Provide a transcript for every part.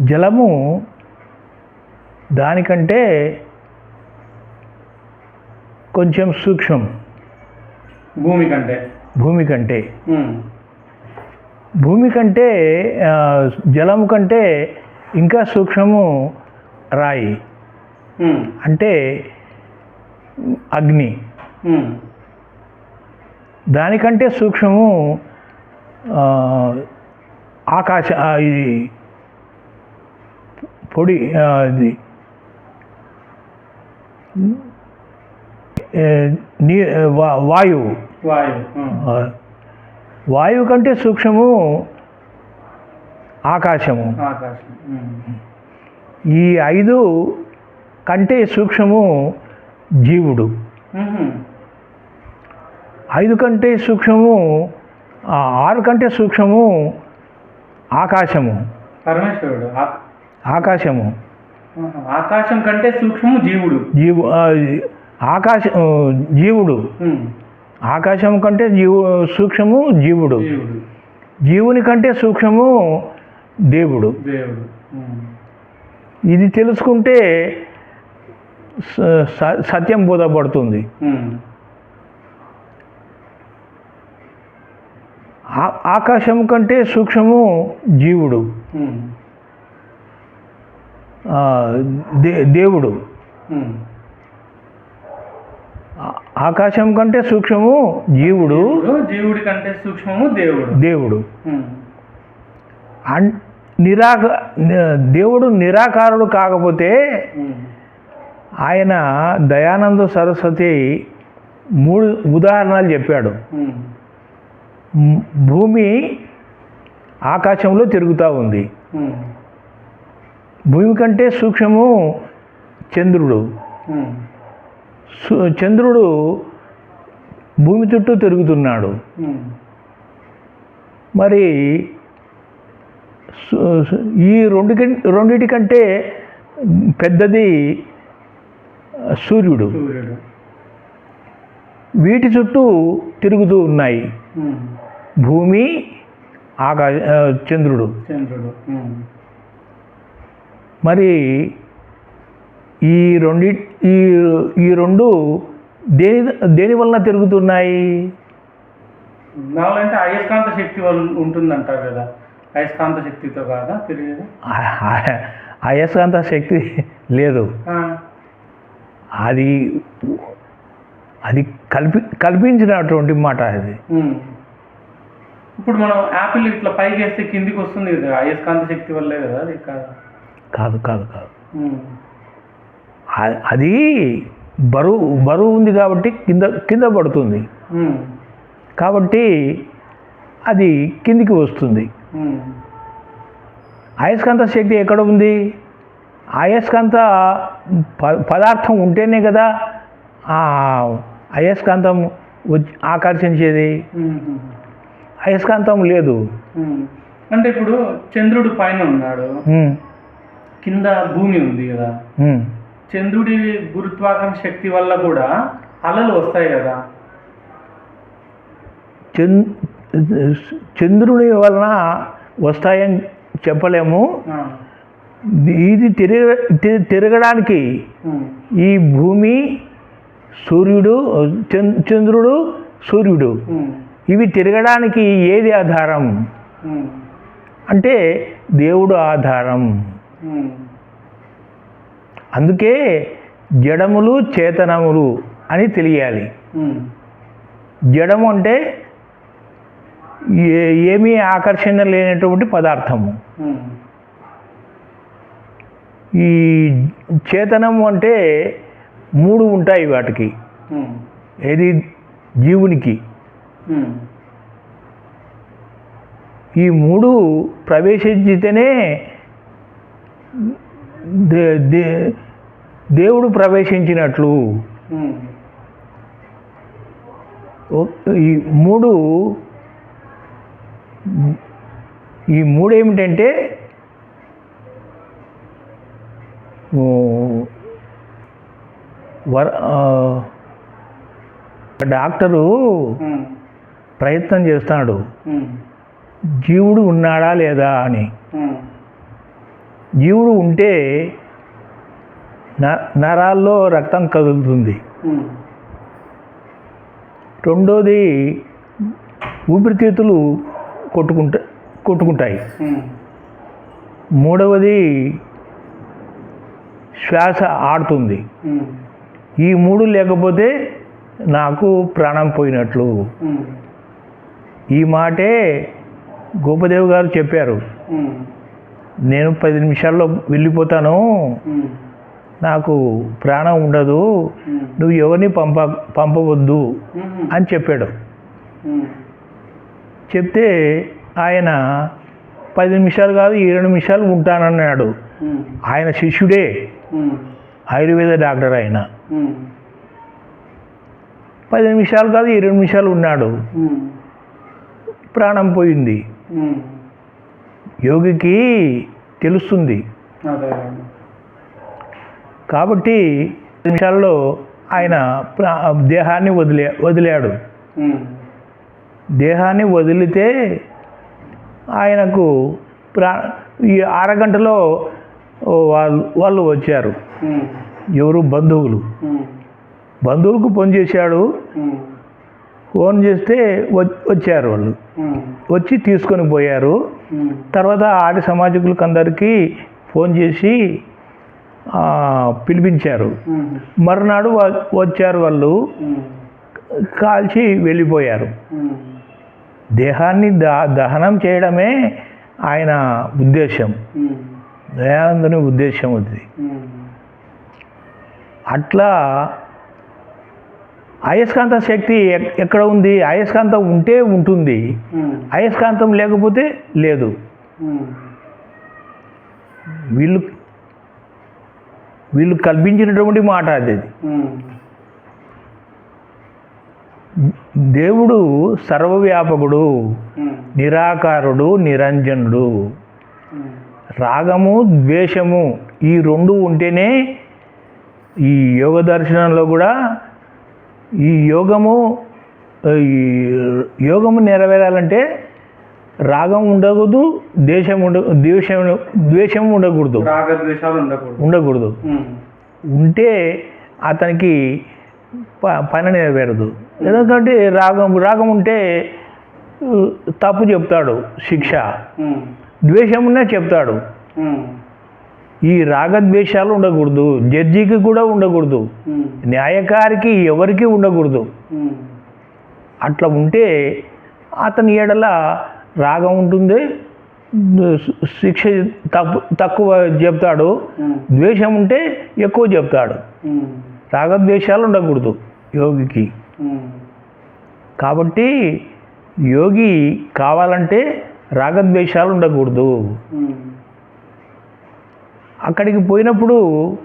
జలము దానికంటే కొంచెం సూక్ష్మం భూమి కంటే భూమి కంటే. భూమి కంటే జలము కంటే ఇంకా సూక్ష్మము రాయి. అంటే అగ్ని. దానికంటే సూక్ష్మము ఆకాశ ఇది పొడి ఇది. నీ వాయువు. వాయువు కంటే సూక్ష్మము ఆకాశము. ఈ ఐదు కంటే సూక్ష్మము జీవుడు. ఐదు కంటే సూక్ష్మము ఆరు కంటే సూక్ష్మము ఆకాశము. పరమేశ్వరుడు ఆకాశము. ఆకాశం కంటే సూక్ష్మము జీవుడు. జీవు ఆకాశ జీవుడు. ఆకాశం కంటే జీవు సూక్ష్మము జీవుడు. జీవుని కంటే సూక్ష్మము దేవుడు. ఇది తెలుసుకుంటే సత్యం బోధపడుతుంది. ఆకాశం కంటే సూక్ష్మము జీవుడు. దే దేవుడు. ఆకాశం కంటే సూక్ష్మము జీవుడు. జీవుడు కంటే సూక్ష్మము దేవుడు. దేవుడు. నిరాక దేవుడు నిరాకారుడు కాకపోతే. ఆయన దయానంద సరస్వతి మూడు ఉదాహరణలు చెప్పాడు. భూమి ఆకాశంలో తిరుగుతూ ఉంది. భూమి కంటే సూక్ష్మము చంద్రుడు. చంద్రుడు భూమి చుట్టూ తిరుగుతున్నాడు. మరి ఈ రెండు రెండిటి కంటే పెద్దది సూర్యుడు. వీటి చుట్టూ తిరుగుతూ ఉన్నాయి. భూమి ఆకాశ చంద్రుడు. చంద్రుడు. మరి ఈ రెండి ఈ ఈ రెండు దేని దేని వలన తిరుగుతున్నాయి? నాలంటే అయస్కాంత శక్తి వల్ల ఉంటుందంటారు కదా. అయస్కాంత శక్తితో కాదా ఆ- అయస్కాంత శక్తి లేదు. అది అది కల్పి కల్పించినటువంటి మాట అది. ఇప్పుడు మనం యాపిల్ ఇట్లా పైకి వేస్తే కిందికి వస్తుంది కదా అయస్కాంత శక్తి వల్లే కదా అది కాదా కాదు కాదు. అది బరువు బరువు ఉంది కాబట్టి కింద కింద పడుతుంది. కాబట్టి అది కిందికి వస్తుంది. అయస్కాంత శక్తి ఎక్కడ ఉంది? అయస్కాంత ప పదార్థం ఉంటేనే కదా ఆ అయస్కాంతం వచ్చి ఆకర్షించేది. అయస్కాంతం లేదు. అంటే ఇప్పుడు చంద్రుడు పైన ఉన్నాడు. కింద భూమి ఉంది కదా. చంద్రుడి గురుత్వాకర్షణ శక్తి వల్ల కూడా అలలు వస్తాయి కదా చంద్ చంద్రుని వలన వస్తాయని చెప్పలేము. ఇది తిరగ తిరగడానికి. ఈ భూమి సూర్యుడు చంద్- చంద్రుడు సూర్యుడు. ఇవి తిరగడానికి ఏది ఆధారం. అంటే దేవుడు ఆధారం. అందుకే జడములు చేతనములు అని తెలియాలి. జడము అంటే ఏ ఏమీ ఆకర్షణ లేనటువంటి పదార్థము. ఈ చేతనము అంటే మూడు ఉంటాయి వాటికి. ఏది? జీవునికి. ఈ మూడు ప్రవేశించితేనే దే దే దేవుడు ప్రవేశించినట్లు ఈ మూడు ఈ మూడు ఏమిటంటే వర డాక్టరు. ప్రయత్నం చేస్తాడు. జీవుడు ఉన్నాడా లేదా అని. జీవుడు ఉంటే న నరాల్లో రక్తం కదులుతుంది. రెండోది ఊపిరితిత్తులు కొట్టుకుంటా కొట్టుకుంటాయి. మూడవది శ్వాస ఆడుతుంది. ఈ మూడు లేకపోతే నాకు ప్రాణం పోయినట్లు. ఈ మాటే గోపదేవ్ గారు చెప్పారు. నేను పది నిమిషాల్లో వెళ్ళిపోతాను. నాకు ప్రాణం ఉండదు. నువ్వు ఎవరిని పంప పంపవద్దు. అని చెప్పాడు. చెప్తే ఆయన పది నిమిషాలు కాదు ఇరవై నిమిషాలు ఉంటానన్నాడు. ఆయన శిష్యుడే. ఆయుర్వేద డాక్టర్ ఆయన. పది నిమిషాలు కాదు ఇరవై నిమిషాలు ఉన్నాడు. ప్రాణం పోయింది. యోగికి తెలుస్తుంది కాబట్టి నిమిషాల్లో ఆయన ప్రా- దేహాన్ని వదిలే వదిలాడు. దేహాన్ని వదిలితే ఆయనకు ప్రా ఈ అరగంటలో వాళ్ళు వాళ్ళు వచ్చారు. ఎవరు బంధువులు. బంధువులకు ఫోన్ చేశాడు. ఫోన్ చేస్తే వచ్చారు వాళ్ళు. వచ్చి తీసుకొని పోయారు. తర్వాత ఆది సమాజకులకు అందరికీ ఫోన్ చేసి పిలిపించారు. మరునాడు వచ్చారు వాళ్ళు. కాల్చి వెళ్ళిపోయారు. దేహాన్ని ద దహనం చేయడమే ఆయన ఉద్దేశం. దయానందుని ఉద్దేశం అది. అట్లా అయస్కాంత శక్తి ఎక్- ఎక్కడ ఉంది అయస్కాంతం ఉంటే ఉంటుంది ఉమ్. అయస్కాంతం లేకపోతే లేదు ఉమ్. వీళ్ళు వీళ్ళు కల్పించినటువంటి మాట అది ఉమ్. దేవుడు సర్వవ్యాపకుడు. నిరాకారుడు నిరంజనుడు. రాగము ద్వేషము ఈ రెండు ఉంటేనే ఈ యోగ దర్శనంలో కూడా ఈ యోగము యోగము నెరవేరాలంటే రాగం ఉండకూడదు దేశం ఉండ ద్వేషం ద్వేషం ఉండకూడదు. రాగద్వేషాలు ఉండకూడదు. ఉండకూడదు. ఉంటే అతనికి ప- పని నెరవేరదు. ఎందుకంటే రాగం రాగం ఉంటే తప్పు చెప్తాడు శిక్ష. ద్వేషం ఉన్నా చెప్తాడు. ఈ రాగద్వేషాలు ఉండకూడదు జడ్జికి కూడా ఉండకూడదు. న్యాయకారికి ఎవరికి ఉండకూడదు. అట్లా ఉంటే అతని ఏడల రాగం ఉంటుంది శిక్ష తక్కువ చెప్తాడు. ద్వేషం ఉంటే ఎక్కువ చెప్తాడు. రాగద్వేషాలు ఉండకూడదు యోగికి. కాబట్టి యోగి కావాలంటే రాగద్వేషాలు ఉండకూడదు. అక్కడికి పోయినప్పుడు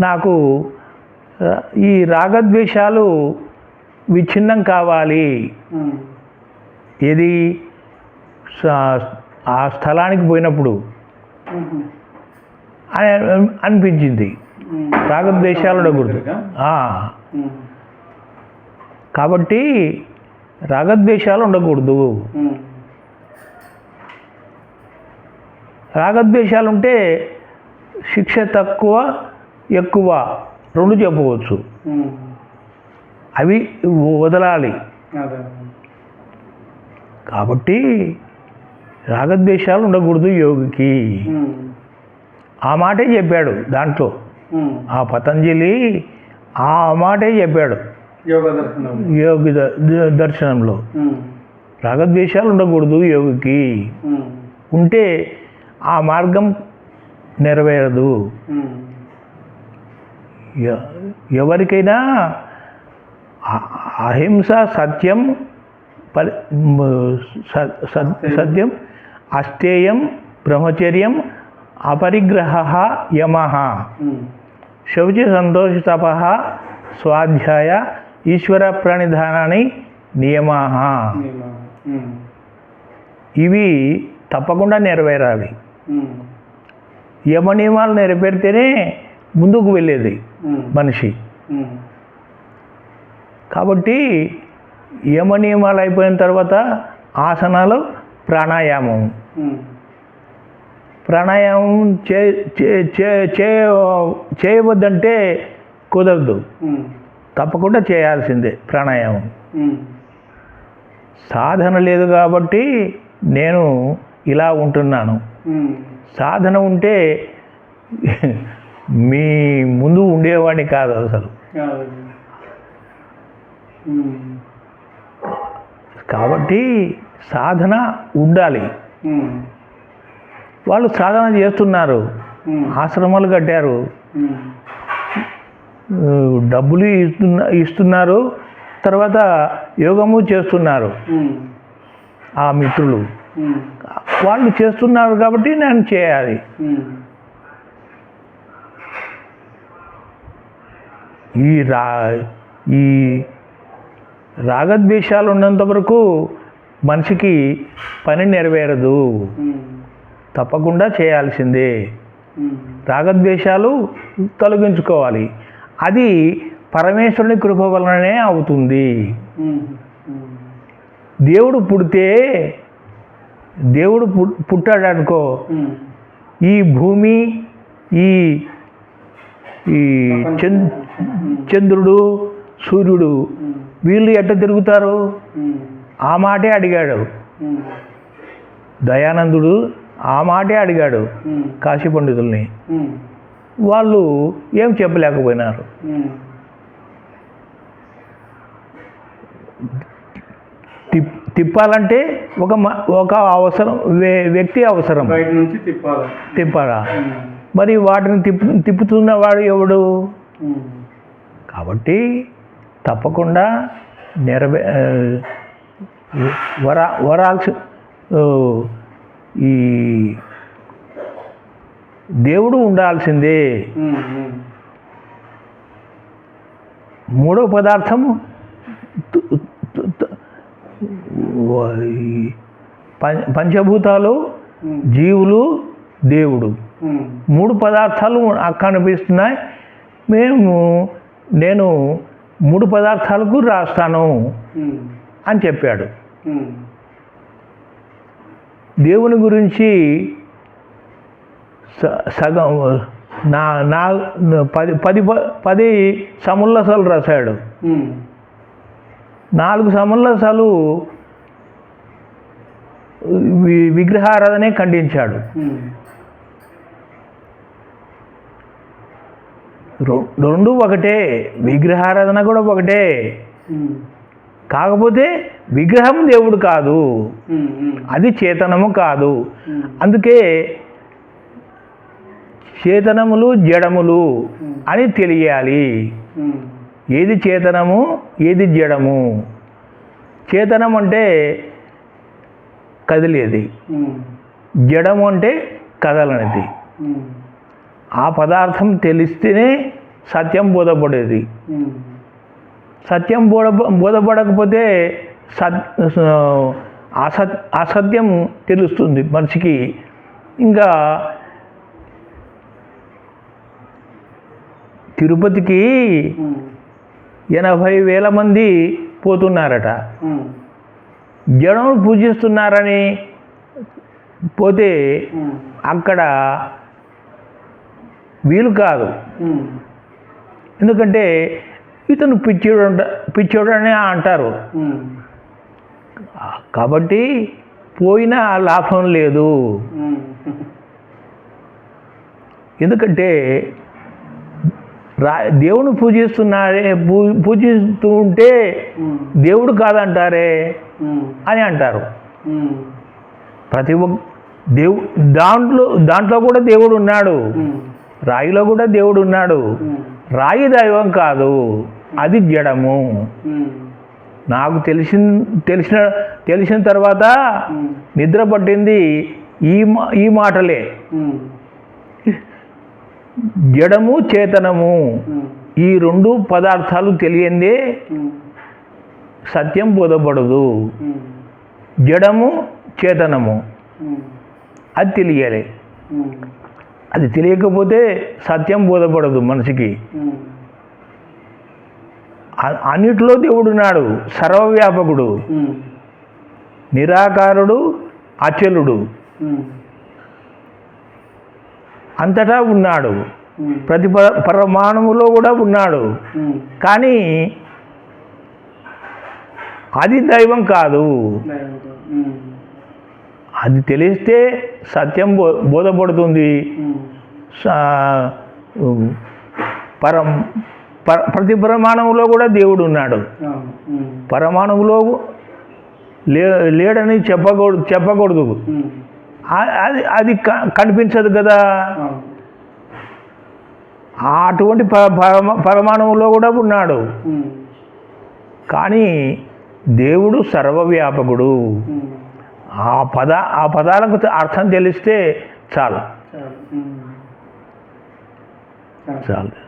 నాకు ఈ రాగద్వేషాలు విచ్ఛిన్నం కావాలి. ఏది ఆ స్థలానికి పోయినప్పుడు. అని అనిపించింది. రాగద్వేషాలు ఉండకూడదు. కాబట్టి రాగద్వేషాలు ఉండకూడదు. రాగద్వేషాలు ఉంటే శిక్ష తక్కువ ఎక్కువ రెండు చెప్పవచ్చు. అవి వదలాలి కాబట్టి రాగద్వేషాలు ఉండకూడదు యోగికి. ఆ మాటే చెప్పాడు దాంట్లో. ఆ పతంజలి ఆ మాటే చెప్పాడు యోగ దర్శనంలో. రాగద్వేషాలు ఉండకూడదు యోగికి. ఉంటే ఆ మార్గం నెరవేరదు. ఎవరికైనా అహింస సత్యం పరి సత్యం అస్థేయం బ్రహ్మచర్యం అపరిగ్రహ యమ. శౌచి సంతోష తప స్వాధ్యాయ ఈశ్వర ప్రణిధానాన్ని నియమా. ఇవి తప్పకుండా నెరవేరాలి. యమ నియమాలు నెరవేరితేనే ముందుకు వెళ్ళేది. మనిషి. కాబట్టి యమ నియమాలు అయిపోయిన తర్వాత ఆసనాలు ప్రాణాయామం. ప్రాణాయామం చే చే- చే- చే- చేయవద్దంటే కుదరదు తప్పకుండా చేయాల్సిందే ప్రాణాయామం సాధన లేదు కాబట్టి నేను ఇలా ఉంటున్నాను. సాధన ఉంటే మీ ముందు ఉండేవాడిని కాదు అసలు. కాబట్టి సాధన ఉండాలి. వాళ్ళు సాధన చేస్తున్నారు. ఆశ్రమాలు కట్టారు. డబ్బులు ఇస్తున్న ఇస్తున్నారు. తర్వాత యోగము చేస్తున్నారు. ఆ మిత్రులు. వాళ్ళు చేస్తున్నారు కాబట్టి నేను చేయాలి. ఈ రా ఈ రాగద్వేషాలు ఉన్నంత వరకు మనిషికి పని నెరవేరదు. తప్పకుండా చేయాల్సిందే. రాగద్వేషాలు తొలగించుకోవాలి. అది పరమేశ్వరుని కృప వలననే అవుతుంది. దేవుడు పుడితే దేవుడు పు- పుట్టాడు అనుకో ఈ భూమి ఈ ఈ చంద్ చంద్రుడు సూర్యుడు వీళ్ళు ఎట్ట తిరుగుతారు? ఆ మాటే అడిగాడు. దయానందుడు ఆ మాటే అడిగాడు కాశీ పండితుల్ని. వాళ్ళు ఏం చెప్పలేకపోయినారు. తిప్పాలంటే ఒక ఒక అవసరం వ్యక్తి అవసరం. బయట నుంచి తిప్పాలి? తిప్పాలా? మరి వాటిని తిప్పు తిప్పుతున్నవాడు ఎవడు? కాబట్టి తప్పకుండా నెరవే వరా వరాల్సి ఈ దేవుడు ఉండాల్సిందే. మూడో పదార్థము తు- తు- తు- వ- ఈ పం- పంచభూతాలు జీవులు దేవుడు. మూడు పదార్థాలు కనిపిస్తున్నాయి. మేము నేను మూడు పదార్థాలకు రాస్తాను అని చెప్పాడు. దేవుని గురించి స- సగం నా నా పది పది ప- పది సముల్లసాలు రాశాడు. నాలుగు సముల్లసాలు వి- విగ్రహారాధనే ఖండించాడు. రెండు ఒకటే విగ్రహారాధన కూడా ఒకటే. కాకపోతే విగ్రహం దేవుడు కాదు. అది చేతనము కాదు. అందుకే చేతనములు జడములు అని తెలియాలి. ఏది చేతనము ఏది జడము? చేతనం అంటే కదిలేది. జడము అంటే కదలనిది. ఆ పదార్థం తెలిస్తేనే సత్యం బోధపడేది. సత్యం బోధ బోధపడకపోతే సత్ అసత్ అసత్యం తెలుస్తుంది మనిషికి. ఇంకా తిరుపతికి ఎనభై వేల మంది పోతున్నారట. జనం పూజిస్తున్నారని పోతే అక్కడ వీలు కాదు. ఎందుకంటే ఇతను పిచ్చోడు అంట పిచ్చోడు అని అంటారు కాబట్టి పోయినా లాభం లేదు. ఎందుకంటే రా దేవుని పూజిస్తున్నారే పూ పూజిస్తూ ఉంటే దేవుడు కాదంటారే అని అంటారు. ప్రతి ఒక్క దేవు దాంట్లో దాంట్లో కూడా దేవుడు ఉన్నాడు. రాయిలో కూడా దేవుడు ఉన్నాడు. రాయి దైవం కాదు అది జడము. నాకు తెలిసిన తెలిసిన తెలిసిన తర్వాత నిద్ర పట్టింది ఈ మా ఈ మాటలే. జడము చేతనము. ఈ రెండు పదార్థాలు తెలియందే సత్యం బోధపడదు. జడము చేతనము. అది తెలియాలి. అది తెలియకపోతే సత్యం బోధపడదు మనిషికి. అన్నిటిలో దేవుడున్నాడు సర్వవ్యాపకుడు. నిరాకారుడు అచలుడు. అంతటా ఉన్నాడు. ప్రతి పరమాణువులో కూడా ఉన్నాడు. కానీ అది దైవం కాదు. అది తెలిస్తే సత్యం బో బోధపడుతుంది. పరం పర ప్రతి పరమాణువులో కూడా దేవుడు ఉన్నాడు. పరమాణువులో లే లేడని చెప్పకూడదు చెప్పకూడదు. అది అది క- కనిపించదు కదా. అటువంటి పరమ పరమాణువులో కూడా ఉన్నాడు. కానీ దేవుడు సర్వవ్యాపకుడు. ఆ పద ఆ పదాలకు అర్థం తెలిస్తే చాలు. చాలు.